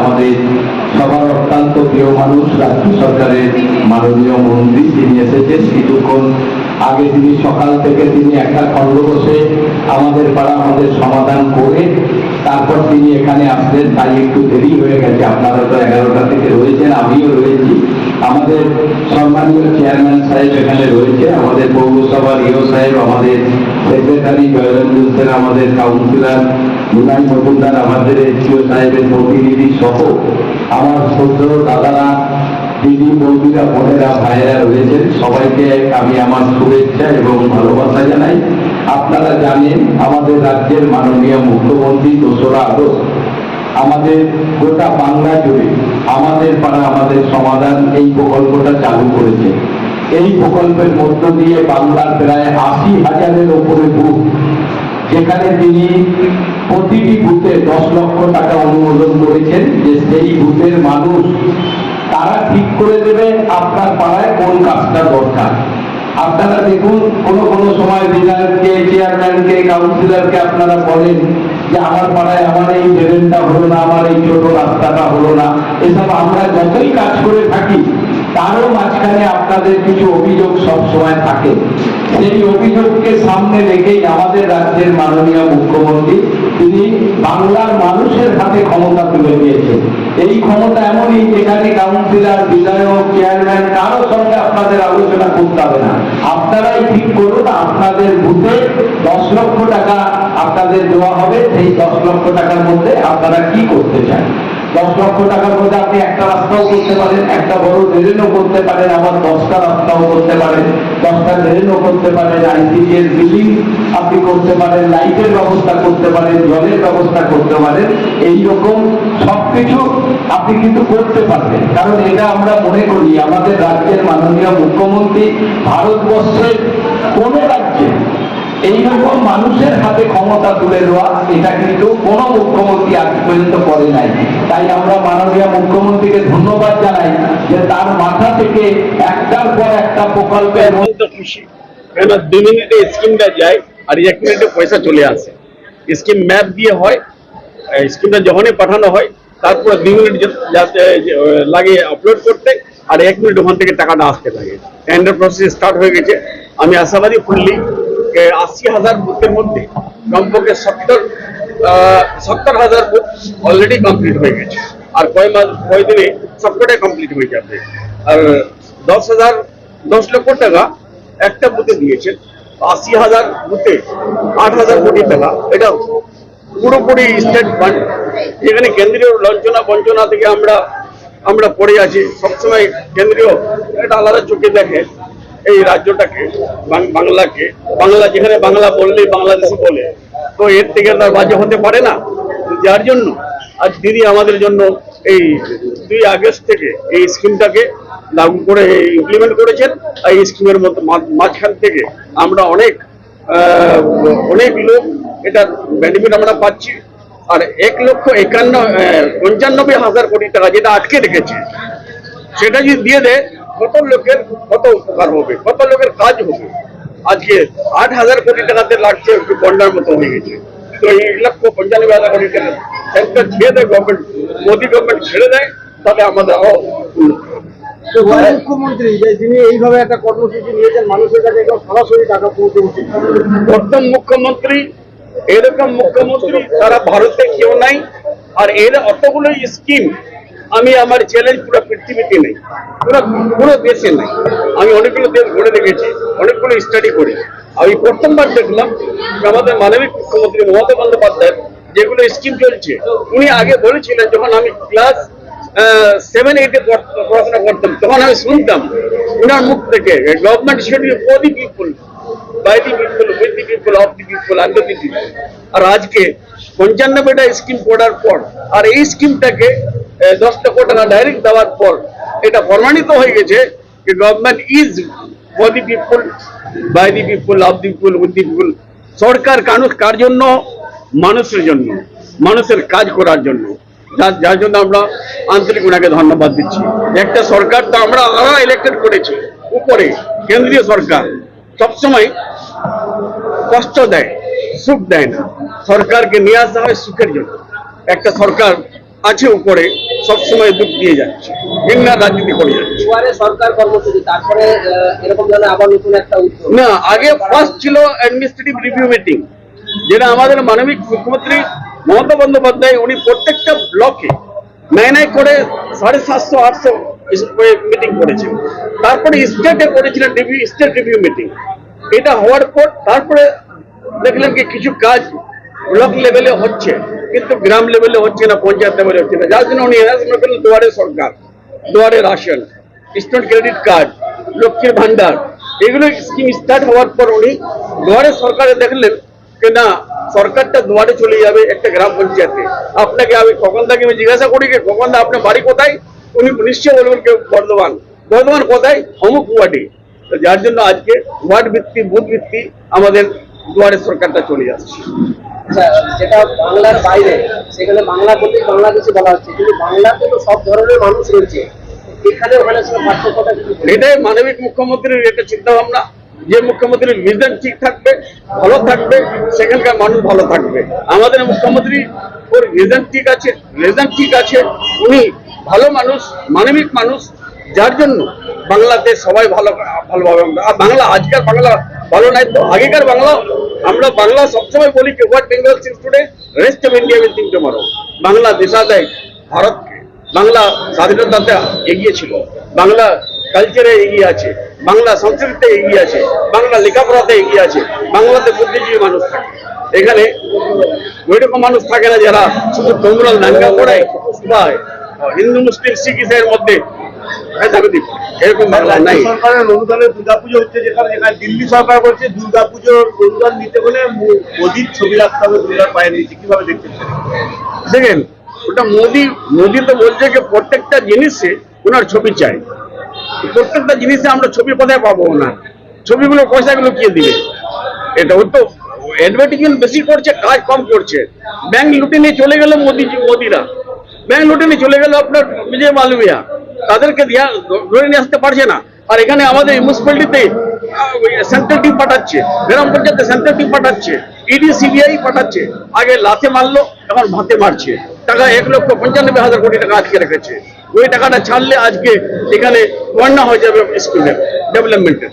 আমাদের সবার অত্যন্ত প্রিয় মানুষ, রাজ্য সরকারের মাননীয় মন্ত্রী তিনি এসেছেন কিছুক্ষণ আগে তিনি সকাল থেকে তিনি একটা খণ্ড বসে আমাদের পাড়া আমাদের সমাধান করে তারপর তিনি এখানে আসলেন, তাই একটু দেরি হয়ে গেছে। আপনারা তো এগারোটা থেকে রয়েছেন, আমিও রয়েছি। আমাদের সম্মানীয় চেয়ারম্যান সাহেব এখানে রয়েছে, আমাদের পৌরসভার ইও সাহেব, আমাদের সেক্রেটারি জয়রঞ্জন সেন, আমাদের কাউন্সিলর মুনাই মজুমদার, আমাদের এসিও সাহেবের প্রতিনিধি সহ আমার শ্রদ্ধ দাদারা, দিদি, বৌদিরা, বোনেরা, ভাইয়েরা রয়েছেন। সবাইকে আমি আমার শুভেচ্ছা এবং ভালোবাসা জানাই। আপনারা জানেন, আমাদের রাজ্যের মাননীয় মুখ্যমন্ত্রী দোসরা আগস্ট আমাদের গোটা বাংলা জুড়ে আমাদের পাড়া, আমাদের সমাধান এই প্রকল্পটা চালু করেছে। এই প্রকল্পের মধ্য দিয়ে বাংলার প্রায় আশি হাজারের ওপরে বুথ, যেখানে তিনি প্রতিটি বুথে দশ লক্ষ টাকা অনুমোদন করেছেন যে সেই বুথের মানুষ, তারা ঠিক করে দেবে আপনার পাড়ায় কোন কাজটা দরকার। আপনারা দেখুন, কোন কোন সময় বিধায়ককে চেয়ারম্যানকে কাউন্সিলরকে আপনারা বলেন যে আমার পাড়ায় আমার এই ড্রেনটা হলো না, আমার এই ছোট রাস্তাটা হলো না। এসব আমরা যতই কাজ করে থাকি তারও মাঝখানে আপনাদের কিছু অভিযোগ সব সময় থাকে। সেই অভিযোগকে সামনে রেখেই আমাদের রাজ্যের মাননীয় মুখ্যমন্ত্রী, তিনি বাংলার মানুষের হাতে ক্ষমতা তুলে দিয়েছেন এই ক্ষমতা এমনই যেখানে কাউন্সিলর, বিধায়ক, চেয়ারম্যান, কারও সঙ্গে আপনাদের আলোচনা করতে হবে না। আপনারাই ঠিক করুন, আপনাদের বুথে দশ লক্ষ টাকা আপনাদের দেওয়া হবে। সেই দশ লক্ষ টাকার মধ্যে আপনারা কি করতে চান? দশ লক্ষ টাকার মধ্যে আপনি একটা রাস্তাও করতে পারেন, একটা বড় ড্রেনও করতে পারেন, আবার দশটা রাস্তাও করতে পারেন, দশটা ড্রেনও করতে পারেন আইসিডি এর বিল্ডিং আপনি করতে পারেন, লাইটের ব্যবস্থা করতে পারেন, জলের ব্যবস্থা করতে পারেন এই রকম সবকিছু আপনি কিন্তু করতে পারবেন। কারণ এটা আমরা মনে করি, আমাদের রাজ্যের মাননীয় মুখ্যমন্ত্রী ভারতবর্ষের কোন এইরকম মানুষের হাতে ক্ষমতা তুলে দেওয়া, এটা কিন্তু কোনো মুখ্যমন্ত্রী আজ পর্যন্ত করে নাই। তাই আমরা মাননীয় মুখ্যমন্ত্রীকে ধন্যবাদ জানাই যে তার মাথা থেকে একটার পর একটা প্রকল্পের খুশি। কেন দুই মিনিটে স্কিমটা যায়, আর এক মিনিটে পয়সা চলে আসে। স্কিম ম্যাপ দিয়ে হয় স্কিমটা যখনই পাঠানো হয়, তারপরে দুই মিনিট যাতে লাগে আপলোড করতে, আর এক মিনিট ওখান থেকে টাকাটা আসতে লাগে টেন্ডার প্রসেস স্টার্ট হয়ে গেছে। আমি আশাবাদী ফুললি আশি হাজার বুথের মধ্যে কমপক্ষে সত্তর সত্তর হাজার বুথ অলরেডি কমপ্লিট হয়ে গেছে। আর কয় মাস, কয় দিনে সবকটাই কমপ্লিট হয়ে যাবে। আর দশ হাজার, দশ লক্ষ টাকা একটা বুথে দিয়েছেন। আশি হাজার বুথে আট হাজার কোটি টাকা। এটা পুরোপুরি স্টেট ফান্ড যেখানে কেন্দ্রীয় লঞ্চনা বঞ্চনা থেকে আমরা আমরা পড়ে আছি। সবসময় কেন্দ্রীয় একটা আলাদা চোখে দেখে। এই রাজ্যটাকে বাংলাকে, বাংলা যেখানে বাংলা বললেই বাংলাদেশি বলে। তো এর থেকে তার বাজে হতে পারে না। যার জন্য আজ দিদি আমাদের জন্য এই দুই আগস্ট থেকে এই স্কিমটাকে লাগু করে ইমপ্লিমেন্ট করেছেন। আর এই স্কিমের মধ্যে মাঝখান থেকে আমরা অনেক অনেক লোক এটার বেনিফিট আমরা পাচ্ছি। আর এক লক্ষ একান্ন পঞ্চানব্বই হাজার কোটি টাকা যেটা আটকে রেখেছে, সেটা যদি দিয়ে দেয় কত লোকের কত উপকার হবে কত লোকের কাজ হবে? আজকে আট হাজার কোটি টাকাতে লাগছে একটু বন্যার মতো হয়ে গেছে। তো এই এক লক্ষ পঞ্চানব্বই হাজার কোটি টাকা সেন্টার ছেড়ে দেয় গভর্নমেন্ট মোদী গভর্নমেন্ট ছেড়ে দেয় তাহলে আমাদের আরও মুখ্যমন্ত্রী যে যিনি এইভাবে একটা কর্মসূচি নিয়েছেন মানুষের কাছে একদম সরাসরি টাকা পৌঁছে উচিত প্রথম মুখ্যমন্ত্রী এরকম মুখ্যমন্ত্রী সারা ভারতে কেউ নাই আর এর অতগুলো স্কিম আমি আমার চ্যালেঞ্জ পুরো পৃথিবীতে নেই, পুরো পুরো দেশে নেই। আমি অনেকগুলো দেশ ঘুরে দেখেছি অনেকগুলো স্টাডি করে। আমি প্রথমবার দেখলাম আমাদের মানবিক মুখ্যমন্ত্রী মমতা বন্দ্যোপাধ্যায় যেগুলো স্কিম চলছে, উনি আগে বলেছিলেন যখন আমি ক্লাস সেভেন এইটে পড়াশোনা করতাম, তখন আমি শুনতাম, উনার মুখ থেকে government schedule for the people by the people with the people of the people under the people আর আজকে পঞ্চান্নব্বইটা স্কিম পড়ার পর, আর এই স্কিমটাকে দশ লক্ষ টাকা ডাইরেক্ট দেওয়ার পর। এটা প্রমাণিত হয়ে গেছে যে government is for the people by the people of the people with the people সরকার কানুন কার জন্য? মানুষের জন্য, মানুষের কাজ করার জন্য। যার যার জন্য আমরা আন্তরিক ওনাকে ধন্যবাদ দিচ্ছি। একটা সরকার তো আমরা আমরা ইলেক্টেড করেছি, উপরে, কেন্দ্রীয় সরকার। সবসময় কষ্ট দেয়, সুখ দেয় না। সরকারকে নিয়ে আসা হয় সুখের জন্য। একটা সরকার আছে উপরে সবসময় দুধ দিয়ে যাচ্ছে। হিংনার রাজনীতি করে যাচ্ছে। সরকার কর্মসূচি তারপরে এরকম ধরনের আবার নতুন একটা না আগে ফার্স্ট ছিল অ্যাডমিনিস্ট্রেটিভ রিভিউ মিটিং যেটা আমাদের মানবিক মুখ্যমন্ত্রী মমতা বন্দ্যোপাধ্যায় উনি প্রত্যেকটা ব্লকে নাই নাই করে সাড়ে সাতশো আটশো মিটিং করেছেন। তারপরে স্টেটে করেছিলেন রিভিউ স্টেট রিভিউ মিটিং এটা হওয়ার পর তারপরে দেখলেন কি কিছু কাজ ব্লক লেভেলে হচ্ছে। কিন্তু গ্রাম লেভেলে হচ্ছে না, পঞ্চায়েত লেভেলে হচ্ছে না। যার জন্য উনি অ্যানাউন্সমেন্ট করলেন দুয়ারে সরকার, দুয়ারে রাশন স্টুডেন্ট ক্রেডিট কার্ড লক্ষ্মীর ভান্ডার, এগুলো স্কিম স্টার্ট হওয়ার পর উনি দুয়ারে সরকারে দেখলেন যে না, সরকারটা দুয়ারে চলে যাবে একটা গ্রাম পঞ্চায়েতে। আপনাকে আমি থেকে আমি জিজ্ঞাসা করি যে কখন দা আপনার বাড়ি কোথায়? উনি নিশ্চয় বলবেন কেউ বর্ধমান। বর্ধমান কোথায়? অমুক ওয়ার্ডে। তো যার জন্য আজকে ওয়ার্ড ভিত্তি বুথ ভিত্তি আমাদের দুয়ারে সরকারটা চলে যাচ্ছে। যেটা বাংলার বাইরে, সেখানে বাংলা বলতে বাংলাদেশি বলা হচ্ছে, কিন্তু বাংলাতে তো সব ধরনের মানুষ রয়েছে। এখানে ওখানে পার্থক্যটা এটাই মানবিক মুখ্যমন্ত্রীর একটা চিন্তা ভাবনা যে মুখ্যমন্ত্রীর ভিজন ঠিক থাকবে, ভালো থাকবে, সেখানকার মানুষ ভালো থাকবে। আমাদের মুখ্যমন্ত্রী ওর ভিজন ঠিক আছে রেজন ঠিক আছে, উনি ভালো মানুষ, মানবিক মানুষ যার জন্য বাংলাতে সবাই ভালো, ভালোভাবে আর বাংলা আজকাল বাংলা ভালো নাই, তো আগেকার বাংলা আমরা বাংলা সবসময় বলি কি what Bengal thinks today rest of India will think tomorrow Bangla দেশাদায় ভারতকে। বাংলা স্বাধীনতাতে এগিয়ে ছিল। বাংলা কালচারে এগিয়ে আছে। বাংলা সংস্কৃতিতে এগিয়ে আছে। বাংলা লেখাপড়াতে এগিয়ে আছে। বাংলাতে বুদ্ধিজীবী মানুষ থাকে। এখানে ওইরকম মানুষ থাকে না যারা শুধু তোমরাল দাঙ্গা করে বা হিন্দু, মুসলিম, শিখ মধ্যে। এরকম বাংলা নাই। সরকারের অনুদানে দুর্গাপুজো হচ্ছে যেখানে যেখানে দিল্লি সরকার বলছে দুর্গাপুজোর অনুদান নিতে হলে মোদির ছবি রাখতে হবে দুর্গার পায়ের নিচে। কীভাবে দেখছেন দেখেন ওটা মোদি মোদি তো বলছে যে প্রত্যেকটা জিনিসে ওনার ছবি চাই। প্রত্যেকটা জিনিসে আমরা ছবি কোথায় পাবো না। ছবিগুলো পয়সাগুলো কে দিবে? এটা ও তো অ্যাডভার্টাইজমেন্ট বেশি করছে কাজ কম করছে। ব্যাংক লুটে নিয়ে চলে গেল মোদি মোদিরা। ব্যাংক লুটে নিয়ে চলে গেল আপনার বিজয় মালবিয়া তাদেরকে ধরে নিয়ে আসতে পারছে না। আর এখানে আমাদের মিউনিসিপ্যালিটিতে সেন্ট্রাল টিম পাঠাচ্ছে, গ্রাম পঞ্চায়েতে সেন্ট্রাল টিম পাঠাচ্ছে ইডি সিবিআই পাঠাচ্ছে, আগে লাথে মারলো, এখন ভাতে মারছে। টাকা এক লক্ষ পঞ্চানব্বই হাজার কোটি টাকা আজকে রেখেছে। ওই টাকাটা ছাড়লে আজকে এখানে বন্যা হয়ে যাবে স্কুলের ডেভেলপমেন্টের